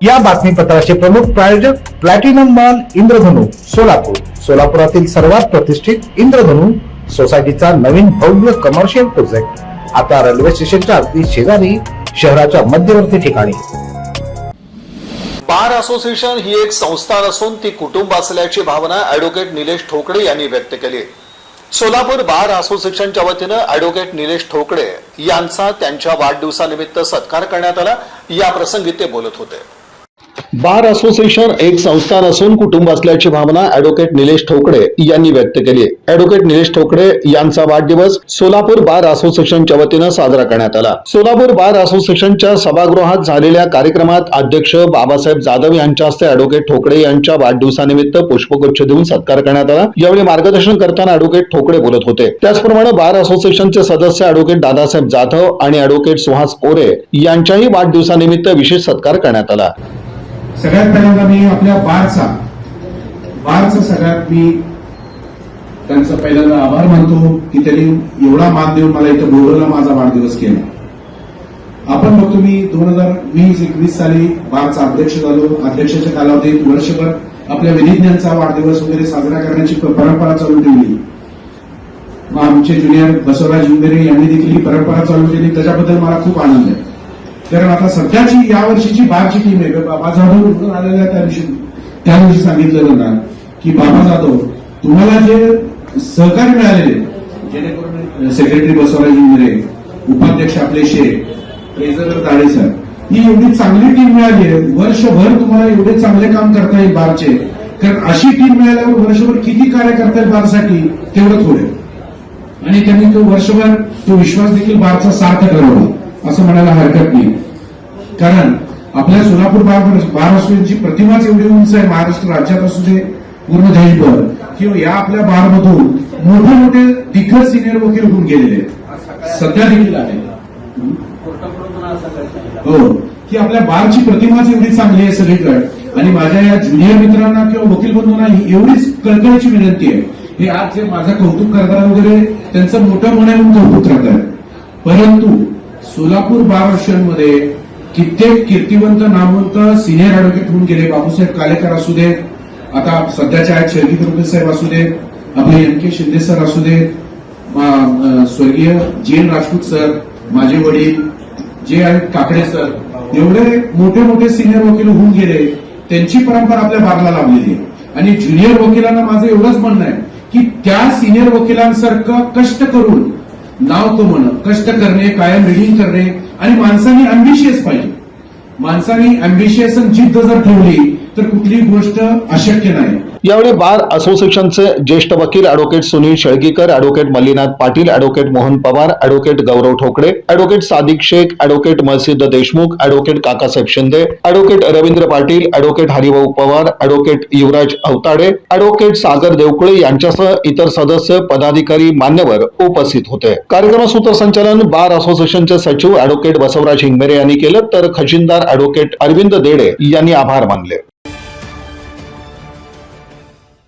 या बातमीपत्राचे प्रमुख प्रायोजक प्लॅटिनम मॉल इंद्रधनु सोलापूर. सोलापुरातील सर्वात प्रतिष्ठित इंद्रधनु सोसायटीचा नवीन भव्य कमर्शियल प्रोजेक्ट आता रेल्वे स्टेशनच्या अगदी शेजारी शहराच्या मध्यवर्ती ठिकाणी. बार असोसिएशन ही एक संस्था नसून ती कुटुंब असल्याची भावना ऍडव्होकेट निलेश ठोकडे यांनी व्यक्त केली. सोलापूर बार असोसिएशनच्या वतीनं ऍडव्होकेट निलेश ठोकडे यांचा त्यांच्या वाढदिवसानिमित्त सत्कार करण्यात आला. या प्रसंगी ते बोलत होते. बार असोसिएशन एक संस्थान असून कुटुंब असल्याची भावना ॲडव्होकेट निलेश ठोकडे यांनी व्यक्त केली ॲडव्होकेट निलेश ठोकडे यांचा वाढदिवस सोलापूर बार असोसिएशनच्या वतीनं साजरा करण्यात आला. सोलापूर बार असोसिएशनच्या सभागृहात झालेल्या कार्यक्रमात अध्यक्ष बाबासाहेब जाधव यांच्या हस्ते ॲडव्होकेट ठोकडे यांच्या वाढदिवसानिमित्त पुष्पगुच्छ देऊन सत्कार करण्यात आला. यावेळी मार्गदर्शन करताना ॲडव्होकेट ठोकडे बोलत होते. त्याचप्रमाणे बार असोसिएशनचे सदस्य ॲडव्होकेट दादासाहेब जाधव आणि ॲडव्होकेट सुहास कोरे यांच्याही वाढदिवसानिमित्त विशेष सत्कार करण्यात आला. सगळ्यात पहिल्यांदा मी आपल्या बारचा बारचा सगळ्यात मी त्यांचा पहिल्यांदा आभार मानतो की त्यांनी एवढा मान देऊन मला इथं बोलवला माझा वाढदिवस केला. आपण बघतो मी दोन हजार वीस एकवीस साली बारचा अध्यक्ष झालो. अध्यक्षाच्या कालावधीत वर्षभर आपल्या विधिज्ञांचा वाढदिवस वगैरे साजरा करण्याची परंपरा चालू ठेवली. मग आमचे ज्युनियर बसवराज इंगरे यांनी देखील ही परंपरा चालू केली. त्याच्याबद्दल मला खूप आनंद आहे. कारण आता सध्याची या वर्षीची बारची टीम आहे. बाबा जाधव निवडून आलेल्या त्या दिवशी त्या दिवशी सांगितलं ना की बाबा जाधव तुम्हाला जे सहकार्य मिळालेले जेणेकरून सेक्रेटरी बसवराज इंगरे उपाध्यक्ष आपले शेख प्रेझर दाडे सर ही एवढी चांगली टीम मिळाली आहे. वर्षभर तुम्हाला एवढे चांगले काम करता येईल बारचे. कारण अशी टीम मिळाल्यावर वर्षभर किती कार्य करता येईल बारसाठी तेवढं थोडे. आणि त्यांनी तो वर्षभर तो विश्वास देखील बारचा सार्थ ठरवला. असं म्हणायला हरकत नाही. कारण आपल्या सोलापूर बार प्रतिमाच एवढी उंच आहे महाराष्ट्र राज्यात असू दे पूर्ण देशभर किंवा या आपल्या बारमधून मोठे मोठे दिग्गज सिनियर वकील होऊन गेलेले आहेत. सध्या देखील आहे. हो. की आपल्या बारची प्रतिमाच एवढी चांगली आहे सगळीकडे. आणि माझ्या या ज्युनियर मित्रांना किंवा वकील बंधूंना ही एवढीच कळकळीची विनंती आहे. हे आज जे माझं कौतुक करतात वगैरे त्यांचं मोठं आहे म्हणून कौतुक करतात परंतु सोलापूर बारमध्ये कित्येक कीर्तिवंत नामवंत सिनियर अॅडव्होकेट होऊन गेले. बाबूसाहेब कालेकर असू दे आता सध्याच्या आहेत शेळकी प्रमुख साहेब असू दे आपले एम के शिंदे सर असू दे स्वर्गीय जी एन राजपूत सर माझे वडील जे आहेत काकडे सर एवढे मोठे मोठे सिनियर वकील होऊन गेले त्यांची परंपरा आपल्या बारला लाभलेली आहे. आणि ज्युनियर वकिलांना माझं एवढंच म्हणणं आहे की त्या सिनियर वकिलांसारखं कष्ट करून नाव कमवणं कष्ट करणे कायम रिडिंग करणे आणि माणसांनी अम्बिशियस पाहिजे. माणसांनी अम्बिशियस जिद्द जर ठेवली तर कुठलीही गोष्ट अशक्य नाही. यावेळी बार असोसिएशनचे ज्येष्ठ वकील advocate Sunil Shelgikar advocate Mallinath Patil advocate Mohan Pawar advocate Gaurav Thokade advocate Sadiq Shaikh advocate Masid Deshmukh advocate Kakasaheb Shinde advocate Ravindra Patil advocate Haribhau Pawar advocate Yuvraj Awatade advocate Sagar Devkule यांच्यासह इतर सदस्य पदाधिकारी मान्यवर उपस्थित होते. कार्यक्रम सूत्रसंचालन बार असोसिएशनचे सचिव अॅडव्होकेट बसवराज हिंगमेरे यांनी केलं तर खजिनदार अॅडव्होकेट अरविंद देडे यांनी आभार मानले.